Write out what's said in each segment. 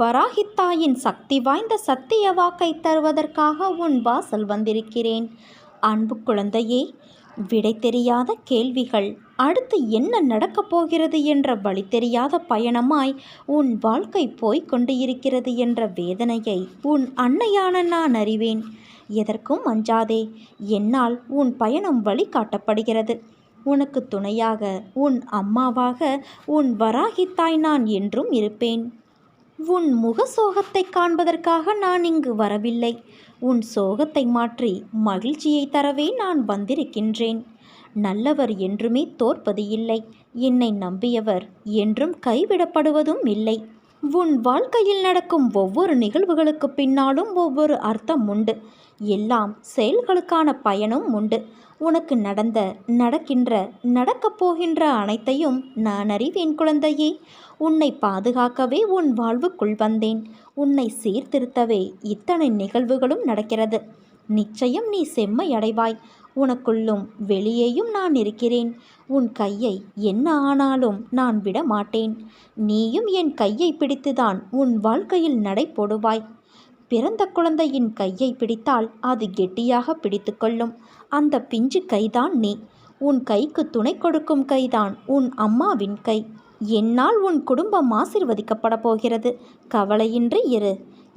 வராகித்தாயின் சக்தி வாய்ந்த சத்திய வாக்கை தருவதற்காக உன் வாசல் வந்திருக்கிறேன். அன்பு குழந்தையே விடை தெரியாத கேள்விகள் அடுத்து என்ன நடக்கப் போகிறது என்ற வழி தெரியாத பயணமாய் உன் வாழ்க்கை போய்க்கொண்டு இருக்கிறது என்ற வேதனையை உன் அன்னையான நான் அறிவேன். எதற்கும் அஞ்சாதே என்னால் உன் பயணம் வழிகாட்டப்படுகிறது. உனக்கு துணையாக உன் அம்மாவாக உன் வராகித்தாய் நான் என்றும் இருப்பேன். உன் முக சோகத்தை காண்பதற்காக நான் இங்கு வரவில்லை. உன் சோகத்தை மாற்றி மகிழ்ச்சியை தரவே நான் வந்திருக்கின்றேன். நல்லவர் என்றுமே தோற்பது இல்லை. என்னை நம்பியவர் என்றும் கைவிடப்படுவதும் இல்லை. உன் வாழ்க்கையில் நடக்கும் ஒவ்வொரு நிகழ்வுகளுக்கு பின்னாலும் ஒவ்வொரு அர்த்தம் உண்டு. எல்லாம் செயல்களுக்கான பயனும் உண்டு. உனக்கு நடந்த நடக்கின்ற நடக்கப் போகின்ற அனைத்தையும் நான் அறிவேன் குழந்தையே. உன்னை பாதுகாக்கவே உன் வாழ்வுக்குள் வந்தேன். உன்னை சீர்திருத்தவே இத்தனை நிகழ்வுகளும் நடக்கிறது. நிச்சயம் நீ செம்மை அடைவாய் உனக்குள்ளும் வெளியேயும் நான் இருக்கிறேன். உன் கையை என்ன ஆனாலும் நான் விட மாட்டேன் நீயும் என் கையை பிடித்துதான் உன் வாழ்க்கையில் நடை போடுவாய். பிறந்த குழந்தையின் கையை பிடித்தால் அது கெட்டியாக பிடித்துக்கொள்ளும் அந்த பிஞ்சு கைதான் நீ. உன் கைக்கு துணை கொடுக்கும் கைதான் உன் அம்மாவின் கை. என்னால் உன் குடும்பம் ஆசிர்வதிக்கப்பட போகிறது. கவலையின்றி இரு.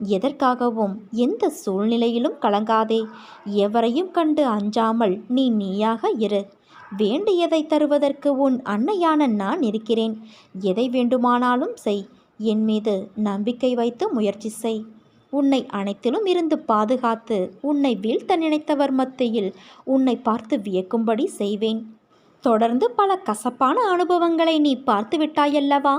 எதற்காகவும் எந்த சூழ்நிலையிலும் கலங்காதே. எவரையும் கண்டு அஞ்சாமல் நீ நீயாக இரு. வேண்டியதை தருவதற்கு உன் அன்னையான நான் இருக்கிறேன். எதை வேண்டுமானாலும் செய். என் மீது நம்பிக்கை வைத்து முயற்சி செய். உன்னை அனைத்திலும் இருந்து பாதுகாத்து உன்னை வீழ்த்த நினைத்தவர் மத்தியில் உன்னை பார்த்து வியக்கும்படி செய்வேன். தொடர்ந்து பல கசப்பான அனுபவங்களை நீ பார்த்து விட்டாயல்லவா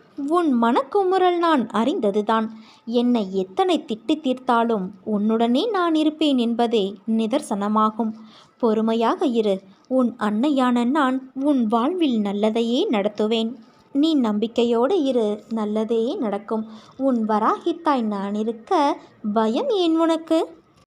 உன் மனக்குமுறல் நான் அறிந்ததுதான். என்னை எத்தனை திட்டி தீர்த்தாலும் உன்னுடனே நான் இருப்பேன் என்பதே நிதர்சனமாகும். பொறுமையாக இரு. உன் அன்னையான நான் உன் வாழ்வில் நல்லதையே நடத்துவேன். நீ நம்பிக்கையோடு இரு. நல்லதே நடக்கும். உன் வராகித்தாய் நான் இருக்க பயம் ஏன் உனக்கு?